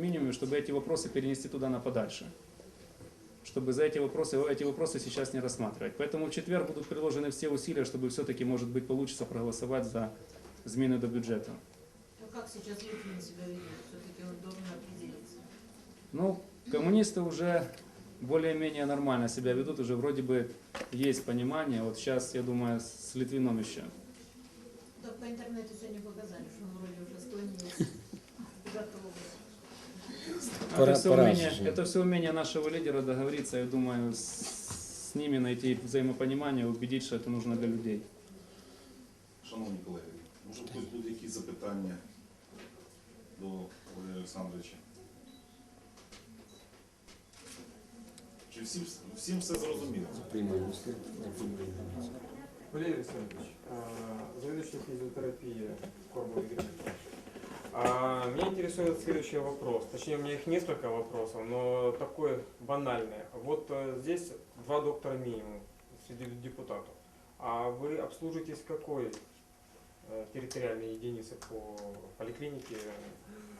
минимальном минимуме, чтобы эти вопросы перенести туда на подальше. Чтобы за эти вопросы, эти вопросы сейчас не рассматривать. Поэтому в четверг будут приложены все усилия, чтобы все-таки, может быть, получится проголосовать за зміни до бюджету. Ну как сейчас Литвин себя ведет? Все-таки он должен определиться. Ну, коммунисты уже более-менее нормально себя ведут, уже вроде бы есть понимание. Вот сейчас, я думаю, с Литвином еще. Так по интернету сегодня показали, что он вроде уже склонился. Готов. Пора- это, все пора умение, же. это все умение нашего лидера договориться, я думаю, с, с ними найти взаимопонимание, убедить, что это нужно для людей. Шановні колеги, може хтось буде якісь запитання до Валерія Олександровича? Чи всім, всім все зрозуміло? Приймаємо. Валерий Александрович, а, заведующий физиотерапии Корбу Игорь Петрович. А, Меня интересует следующий вопрос. Точнее, у меня их несколько вопросов, но такой банальный. Вот э, здесь два доктора минимум среди депутатов. А вы обслуживаетесь какой э, территориальной единицы по поликлинике,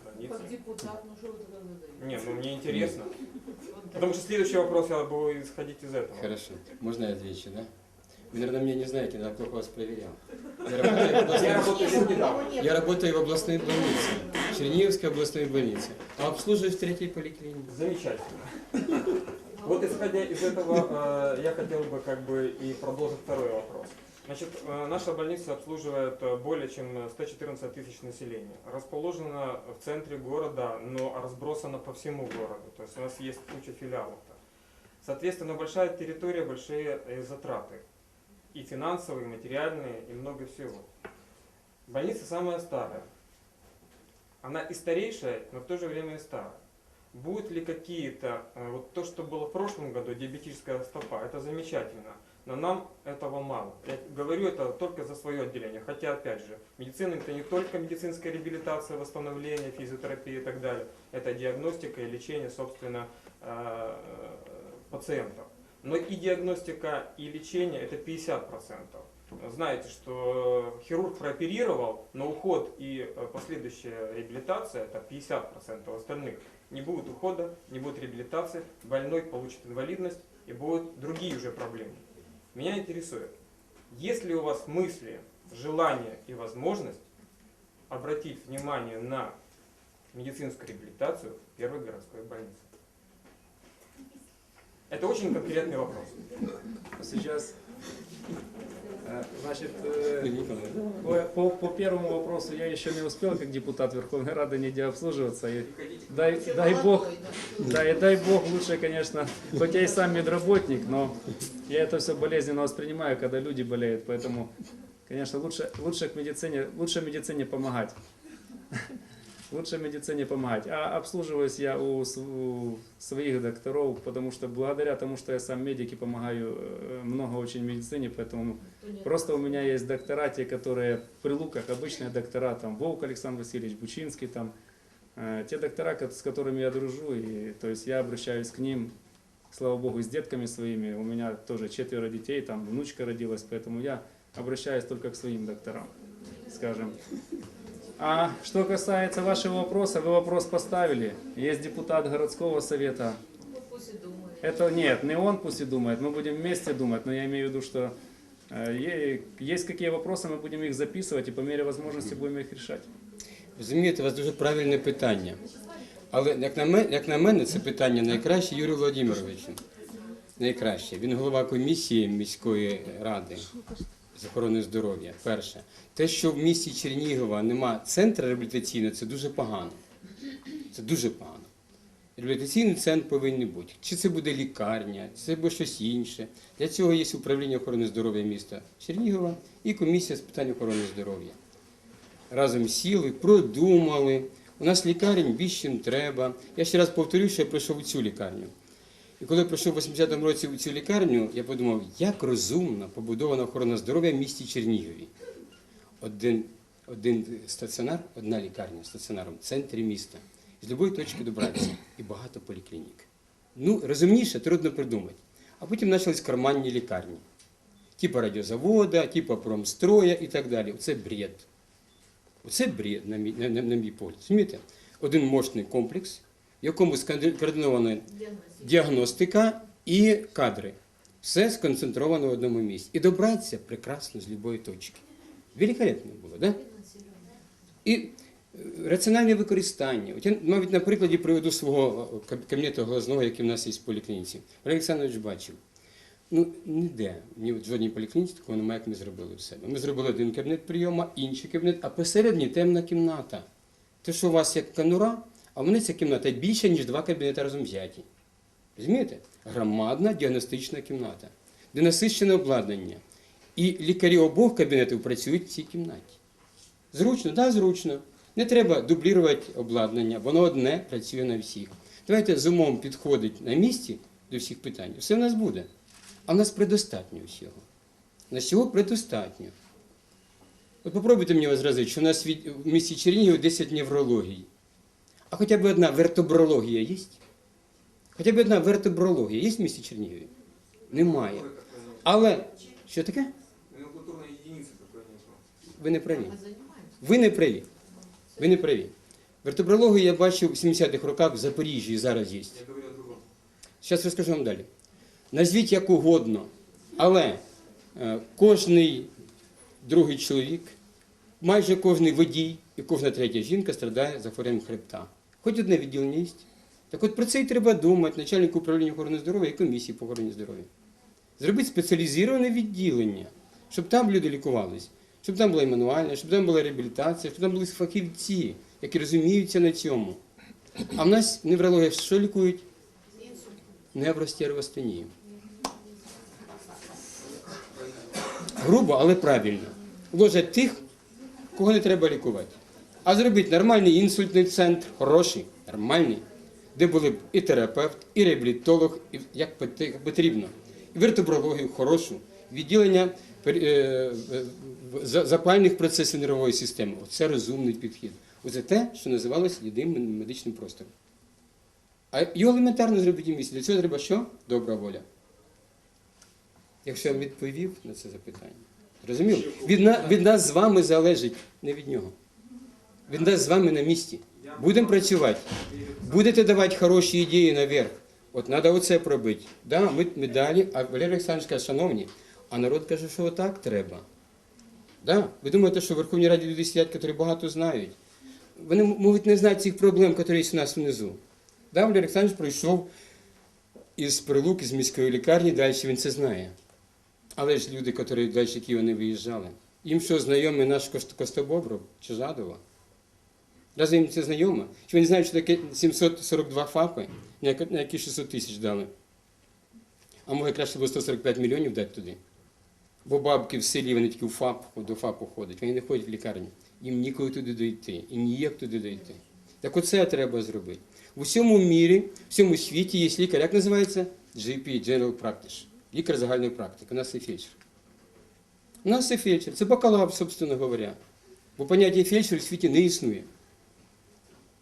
больнице? Как депутат, ну что вы туда задаете? Не, ну мне интересно. Потому что следующий вопрос я буду исходить из этого. Хорошо. Можно я отвечу, да? Вы, наверное, меня не знаете, я плохо вас проверял. Я работаю в областной- Я работаю. Я работаю в областной больнице, Черниговской областной больнице, а обслуживаю в третьей поликлинике. Замечательно. Вот исходя из этого, э, я хотел бы как бы и продолжить второй вопрос. Значит, э, наша больница обслуживает э, более чем 114 тысяч населения. Расположена в центре города, но разбросана по всему городу. То есть у нас есть куча филиалов. -то. Соответственно, большая территория, большие затраты. И финансовые, и материальные, и много всего. Больница самая старая. Она и старейшая, но в то же время и старая. Будут ли какие-то, э, вот то, что было в прошлом году, диабетическая стопа, это замечательно, но нам этого мало. Я говорю это только за свое отделение, хотя, опять же, медицина это не только медицинская реабилитация, восстановление, физиотерапия и так далее, это диагностика и лечение, собственно, э, пациентов. Но и диагностика, и лечение это 50%. Знаете, что хирург прооперировал, но уход и э, последующая реабилитация это 50% остальных. Не будет ухода, не будет реабилитации, больной получит инвалидность и будут другие уже проблемы. Меня интересует, есть ли у вас мысли, желание и возможность обратить внимание на медицинскую реабилитацию в первой городской больнице? Это очень конкретный вопрос. Сейчас, э, значит, э, по, по, первому вопросу я еще не успел, как депутат Верховной Рады, нигде обслуживаться. И дай, дай бог. Да, и дай бог лучше, конечно, хоть я и сам медработник, но я это все болезненно воспринимаю, когда люди болеют, поэтому, конечно, лучше, лучше к медицине, лучше медицине помогать. Лучше медицине помогать. А обслуживаюсь я у, у своих докторов, потому что благодаря тому, что я сам медик и помогаю э, много очень медицине, поэтому не Просто у меня есть доктора, те, которые при луках, обычные доктора, там, Волк Александр Васильевич, Бучинский, там, э, те доктора, с которыми я дружу, и, то есть я обращаюсь к ним, слава богу, с детками своими, у меня тоже четверо детей, там, внучка родилась, поэтому я обращаюсь только к своим докторам, скажем. А что касается вашего вопроса, вы вопрос поставили, есть депутат городского совета, Ну, пусть и думает. это нет, не он пусть и думает, мы будем вместе думать, но я имею в виду, что э, е- есть какие вопросы, мы будем их записывать и по мере возможности будем их решать. Розумієте, у вас дуже правильне питання. Але як на мене, як на мене це питання найкраще Юрію Володимировичу. Найкраще. Він голова комісії міської ради з охорони здоров'я. Перше. Те, що в місті Чернігова нема центру реабілітаційного, це дуже погано. Це дуже погано. Реабілітаційний центр повинен бути. Чи це буде лікарня, чи це буде щось інше. Для цього є управління охорони здоров'я міста Чернігова і комісія з питань охорони здоров'я разом сіли, продумали. У нас лікарень більше ніж треба. Я ще раз повторю, що я прийшов у цю лікарню. І коли я прийшов в 80-му році у цю лікарню, я подумав, як розумно побудована охорона здоров'я в місті Чернігові. Один, один стаціонар, одна лікарня стаціонаром в центрі міста. З будь-якої точки добратися. І багато поліклінік. Ну, розумніше, трудно придумати. А потім почались карманні лікарні. Типа радіозавода, типа промстроя і так далі. Це бред. Оце бред, на мій, на, на, на мій погляд. Розумієте? Один мощний комплекс, якому скоординована Діагностика. і кадри. Все сконцентровано в одному місці. І добратися прекрасно з будь-якої точки. Великолепно було, так? Да? І е, раціональне використання. От я навіть на прикладі приведу свого е, кабінету глазного, який в нас є в поліклініці. Олег Олександрович бачив. Ну, ніде, ні в жодній поліклініці такого немає, як ми зробили в себе. Ми зробили один кабінет прийому, інший кабінет, а посередній темна кімната. Те, що у вас як конура, а в мене ця кімната більше, ніж два кабінети разом взяті. Розумієте? Громадна діагностична кімната, де насищене обладнання. І лікарі обох кабінетів працюють в цій кімнаті. Зручно, так, да, зручно. Не треба дублірувати обладнання, воно одне працює на всіх. Давайте з умом підходить на місці до всіх питань. Все в нас буде. А в нас предостатньо всього. На всього предостатньо. От попробуйте мені возразити, що у нас в місті Чернігів 10 неврологій. А хоча б одна вертебрологія є? Хоча б одна вертебрологія є в місті Чернігові? Немає. Але що таке? Ви не праві. Ви не праві. Ви не праві. Вертебрологію я бачив в 70-х роках в Запоріжжі зараз є. Зараз розкажу вам далі. Назвіть як угодно, але е, кожний другий чоловік, майже кожний водій і кожна третя жінка страдає захворюванням хребта. Хоч одне відділення є. Так от про це і треба думати начальнику управління охорони здоров'я і комісії по охороні здоров'я. Зробити спеціалізоване відділення, щоб там люди лікувались, щоб там була і мануальна, щоб там була реабілітація, щоб там були фахівці, які розуміються на цьому. А в нас неврологія що лікують? невростервостенію. Грубо, але правильно. Ложать тих, кого не треба лікувати. А зробити нормальний інсультний центр, хороший, нормальний, де були б і терапевт, і реабілітолог, і як потрібно. І вертебрологію хорошу, відділення е, запальних процесів нервової системи. Оце розумний підхід. Оце те, що називалося єдиним медичним простором. А його елементарно зробити в місті. Для цього треба що? Добра воля. Якщо я відповів на це запитання. Розумів? Від, на, від нас з вами залежить, не від нього. Від нас з вами на місці. Будемо працювати. Будете давати хороші ідеї наверх. От треба оце пробити. Да, ми, ми далі, а Валерій Олександрович каже, шановні, а народ каже, що отак треба. Да? Ви думаєте, що в Верховній Раді люди сидять, які багато знають. Вони можуть не знати цих проблем, які є у нас внизу. Да, Валерій Олександрович пройшов із прилук, із міської лікарні, далі він це знає. Але ж люди, які далі Києва не виїжджали, їм що знайомий наш Кост- Костобобров чи Жадова? Разве їм це знайомо? Чи вони знають, що таке 742 ФАПи, на які 600 тисяч дали? А може краще було 145 мільйонів дати туди? Бо бабки в селі, вони тільки в ФАП, до ФАПу ходять, вони не ходять в лікарню. Їм ніколи туди дойти, і ніяк туди дойти. Так оце треба зробити. В усьому мірі, в всьому світі є лікар, як називається? GP, General Practice. Лікар загальної практики. У нас є фельдшер. У нас є фельдшер. Це бакалавр, собственно говоря. Бо поняття фельдшер у світі не існує.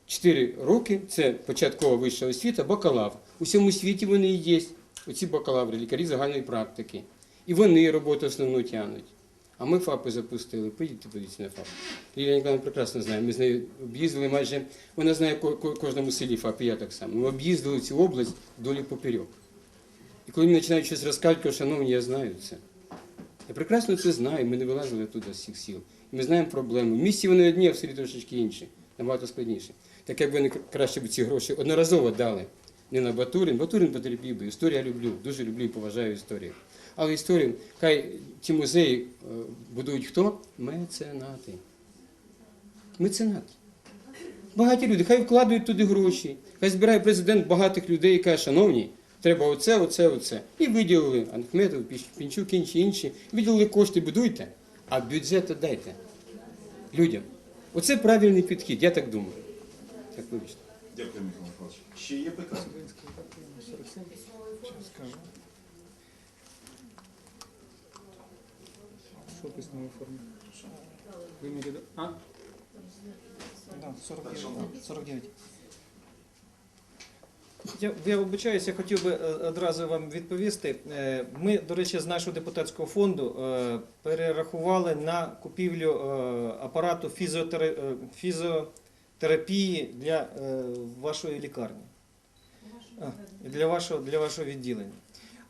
Чотири роки це початкова вища освіта, бакалавр. У всьому світі вони і є. Оці бакалаври, лікарі загальної практики. І вони роботу основну тягнуть. А ми ФАПи запустили. Поїдьте, подивіться на ФАП. Лілія Ніколаївна прекрасно знає. Ми з нею об'їздили майже, вона знає ко- ко- кожному селі ФАП, і я так само. Ми об'їздили цю область долі поперек. І коли мені починають щось розказувати, кажу, шановні, я знаю це. Я прекрасно це знаю, ми не вилазили туди з всіх сіл. Ми знаємо проблеми. В місті вони одні, а в селі трошечки інші, набагато складніше. Так якби вони краще б ці гроші одноразово дали. Не на Батурин. Батурин потерпів би. Історію я люблю, дуже люблю і поважаю історію. Але історію, хай ці музеї е, будують хто? Меценати. Меценати. Багаті люди, хай вкладають туди гроші, хай збирає президент багатих людей і каже, шановні, треба оце, оце, оце. І виділили Анхметов, Пінчук, інші, інші. Виділили кошти, будуйте, а бюджет дайте людям. Оце правильний підхід, я так думаю. Так вибачте. Дякую, Михайло Михайлович. Ще є питання? Що в письмовой форме? Вы имели в виду- А? Да, 49. 49. Я, я вибачаюсь, я хотів би е, одразу вам відповісти. Е, Ми, до речі, з нашого депутатського фонду е, перерахували на купівлю апарату фізіотера... е, для вашої лікарні, для вашого, для вашого відділення.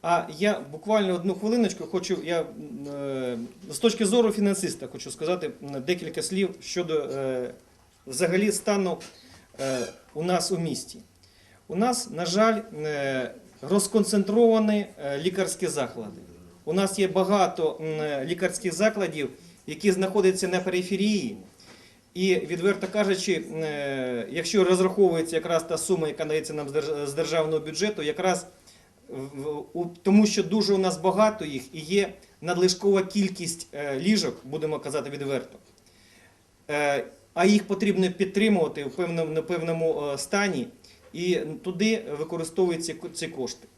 А я буквально одну хвилиночку хочу, я з точки зору фінансиста хочу сказати декілька слів щодо взагалі стану у нас у місті. У нас, на жаль, е, розконцентровані е, лікарські заклади. У нас є багато лікарських закладів, які знаходяться на периферії. І відверто кажучи, е, якщо розраховується якраз та сума, яка дається нам з державного бюджету, якраз тому що дуже у нас багато їх і є надлишкова кількість е, ліжок, будемо казати відверто. Е, А їх потрібно підтримувати в певному, е, стані, і туди використовуються ці кошти.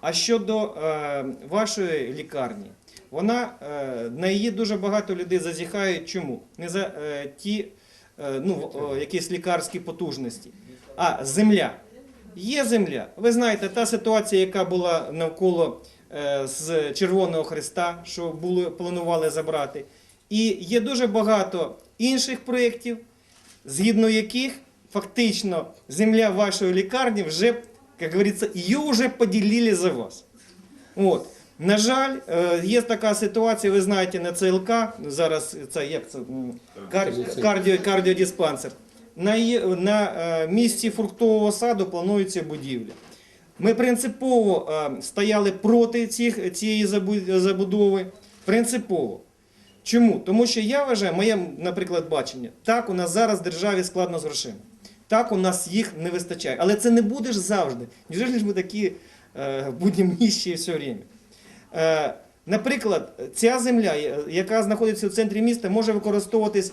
А щодо е, вашої лікарні, вона е, на її дуже багато людей зазіхають. Чому? Не за е, ті ну, якісь лікарські потужності, а земля. Є земля. Ви знаєте, та ситуація, яка була навколо з Червоного Христа, що були, планували забрати. І є дуже багато інших проєктів, згідно яких фактично земля вашої лікарні вже, як говориться, її вже поділили за вас. От. На жаль, е, є така ситуація, ви знаєте, на ЦЛК, зараз це як це кар- кардіо, кардіодиспансер. На, на е, місці фруктового саду планується будівля. Ми принципово е, стояли проти цих, цієї забудови. Принципово. Чому? Тому що я вважаю, моє, наприклад, бачення, так у нас зараз в державі складно з грошима. Так у нас їх не вистачає. Але це не буде ж завжди. Невже ж ми такі е, будемо ніщі все время? Е, наприклад, ця земля, яка знаходиться в центрі міста, може використовуватись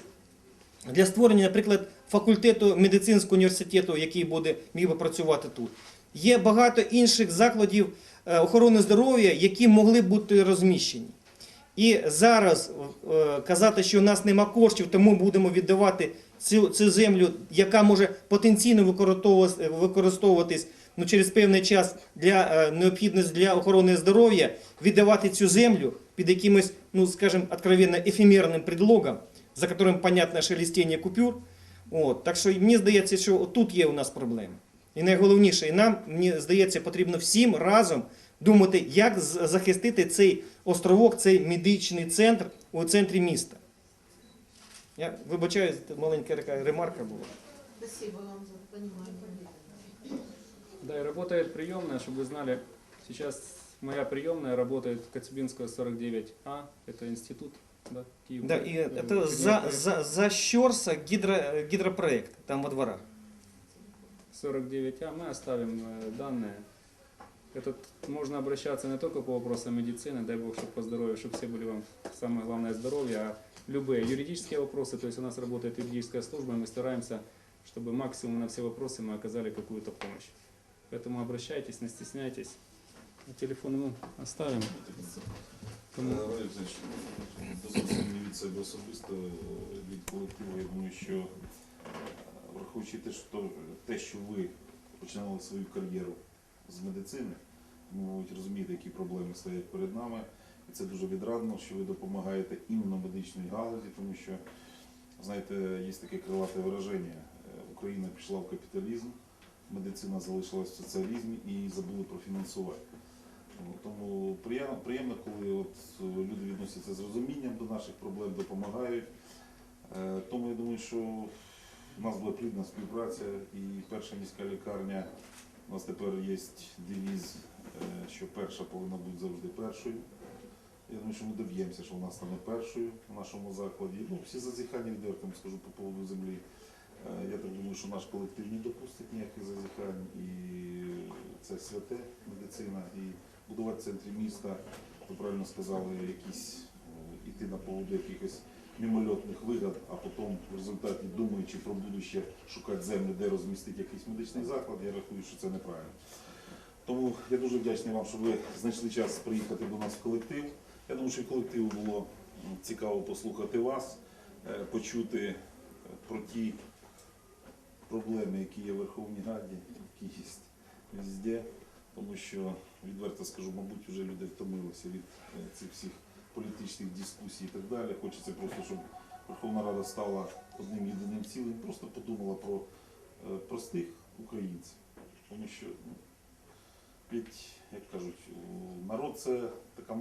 для створення, наприклад, факультету медицинського університету, який буде міг би працювати тут. Є багато інших закладів е, охорони здоров'я, які могли бути розміщені. І зараз е, казати, що у нас нема коштів, тому будемо віддавати цю, цю землю, яка може потенційно використовуватись, ну, через певний час для е, необхідності для охорони здоров'я, віддавати цю землю під якимось, ну скажімо, откровенно ефемерним предлогом, за которым понятне шелестіння купюр. От, так що мені здається, що тут є у нас проблеми. І найголовніше, і нам, мені здається, потрібно всім разом думати, як з- захистити цей островок, цей медичний центр у центрі міста. Я вибачаю, це маленька така ремарка була. Спасибо вам за понимание. Да, и работает приемная, чтобы вы знали, сейчас моя приемная работает Коцюбинского 49А, это институт, да, Киев. Да, і це за, за, за Щорса гідро, гідропроект там во дворах. 49А, мы оставим э, данные. Этот можно обращаться не только по вопросам медицины, дай бог, чтобы по здоровью, чтобы все были вам самое главное здоровье, а любые юридические вопросы, то есть у нас работает юридическая служба, и мы стараемся, чтобы максимум на все вопросы мы оказали какую-то помощь. Поэтому обращайтесь, не стесняйтесь. Телефон мы оставим. Тому- Валерій Олексійович, дозвольте мені від себе особисто, від колективу, я думаю, що е, враховуючи те, що, те, що ви починали свою кар'єру з медицини, ви, Мабуть, розумієте, які проблеми стоять перед нами. І це дуже відрадно, що ви допомагаєте іменно медичній галузі, тому що, знаєте, є таке крилате вираження. е, Україна пішла в капіталізм, медицина залишилась в соціалізмі і забули про фінансування. Тому приємно, коли от е, люди відносяться з розумінням до наших проблем, допомагають. Е, Тому я думаю, що у нас буде плідна співпраця і перша міська лікарня. У нас тепер є девіз, що перша повинна бути завжди першою. Я думаю, що ми доб'ємося, що вона стане першою в нашому закладі. Ну, всі зазіхання відверто скажу по поводу землі. Е, Я так думаю, що наш колектив не допустить ніяких зазіхань. І це святе медицина. І будувати в центрі міста, ви правильно сказали, якісь е, іти на поводу якихось мимольотних вигад, а потім в результаті, думаючи про будуще, шукати землю, де розмістити якийсь медичний заклад, я рахую, що це неправильно. Тому я дуже вдячний вам, що ви знайшли час приїхати до нас в колектив. Я думаю, що колективу було цікаво послухати вас, е, почути е, про ті проблеми, які є в Верховній Раді, які є везде. Тому що, відверто скажу, мабуть, вже люди втомилися від е, цих всіх політичних дискусій і так далі. Хочеться просто, щоб Верховна Рада стала одним єдиним цілим, просто подумала про простих українців. Тому що, ведь, як кажуть, у- народ це така